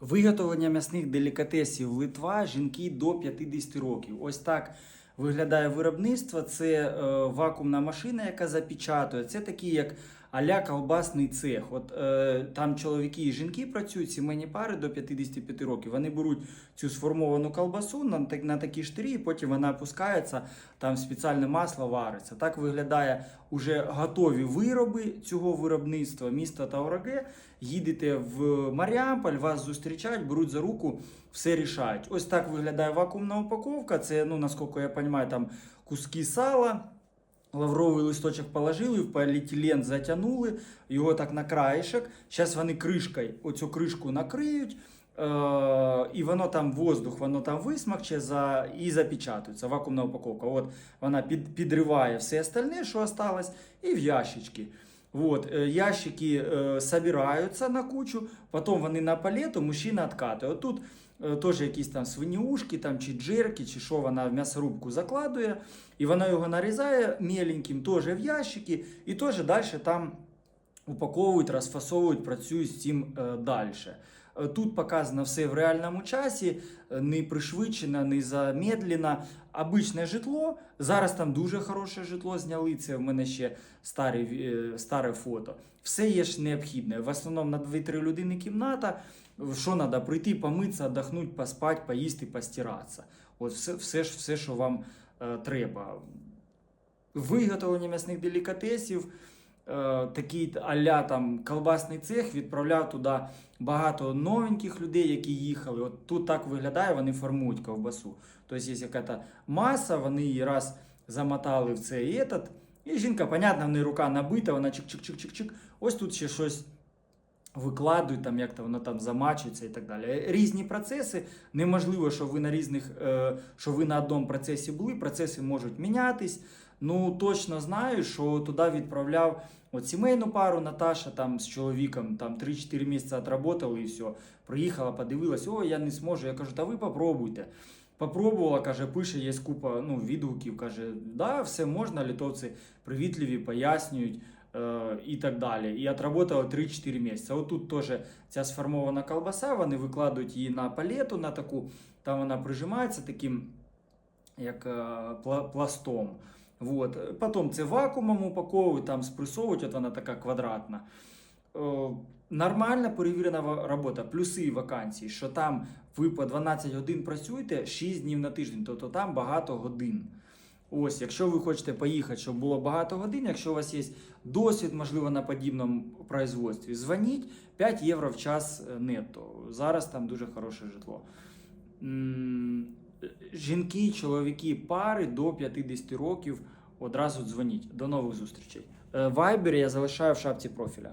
Виготовлення м'ясних делікатесів Литва жінки до 50 років. Ось так виглядає виробництво. Це е, вакуумна машина, яка запечатує. Це такі, як аля колбасний цех. От е, там чоловіки і жінки працюють, сімейні пари до 55 років. Вони беруть цю сформовану колбасу на, на такі штирі, і потім вона опускається, там спеціальне масло вариться. Так виглядає уже готові вироби цього виробництва міста Таураге. Їдете в Маріамполь, вас зустрічають, беруть за руку, все рішають. Ось так виглядає вакуумна упаковка. Це, ну наскільки я розумію, там куски сала. Лавровий листочок положили, в поліетилен затягнули, його так на краєшок. Зараз вони кришкою оцю кришку накриють, е- і воно там воздух, воно там висмакче за, і запечатується. Вакуумна упаковка. От вона під, підриває все остальне, що осталось, і в ящички. Вот, э, ящики э, на кучу, потом вони на палету, мужчина откатує. От тут е, теж якісь там свиніушки, там, чи джерки, чи що вона в м'ясорубку закладує, і вона його нарізає меленьким, теж в ящики, і теж далі там упаковують, розфасовують, працюють з цим е, далі. Е, Тут показано все в реальному часі, е, не пришвидшено, не замедлено. Обичне житло. Зараз там дуже хороше житло зняли. Це в мене ще старі, е, старе фото. Все є ж необхідне. В основному на 2-3 людини кімната. Що треба? Прийти, помитися, віддохнути, поспати, поїсти, постиратися. От все, все, все що вам треба. Виготовлення м'ясних делікатесів, такий аля там колбасний цех відправляв туди багато новеньких людей, які їхали. От тут так виглядає, вони формують ковбасу. Тобто є якась маса, вони її раз замотали в цей этот. І жінка, понятно, в неї рука набита, вона чик-чик-чик-чик-чик. Ось тут ще щось викладують, там, як то воно там замачується і так далі. Різні процеси. Неможливо, що ви на різних, е, що ви на одному процесі були. Процеси можуть мінятись. Ну, точно знаю, що туди відправляв от сімейну пару Наташа там з чоловіком там 3-4 місяці отработали і все. Приїхала, подивилась, о, я не зможу. Я кажу, та ви попробуйте. Попробувала, каже, пише, є купа ну, відгуків, каже, да, все можна, литовці привітливі, пояснюють і так далі. І отработала 3-4 місяці. От тут теж ця сформована колбаса, вони викладають її на палету, на таку, там вона прижимається таким як е, пластом. Вот. Потім це вакуумом упаковують, там спресовують, от вона така квадратна. Е, Нормальна перевірена робота, плюси вакансії, що там ви по 12 годин працюєте 6 днів на тиждень, тобто там багато годин. Ось, якщо ви хочете поїхати, щоб було багато годин, якщо у вас є досвід, можливо, на подібному производстві, дзвоніть 5 євро в час е, нетто. Зараз там дуже хороше житло. Жінки, чоловіки, пари до 50 років одразу дзвоніть. До нових зустрічей. Viber я залишаю в шапці профіля.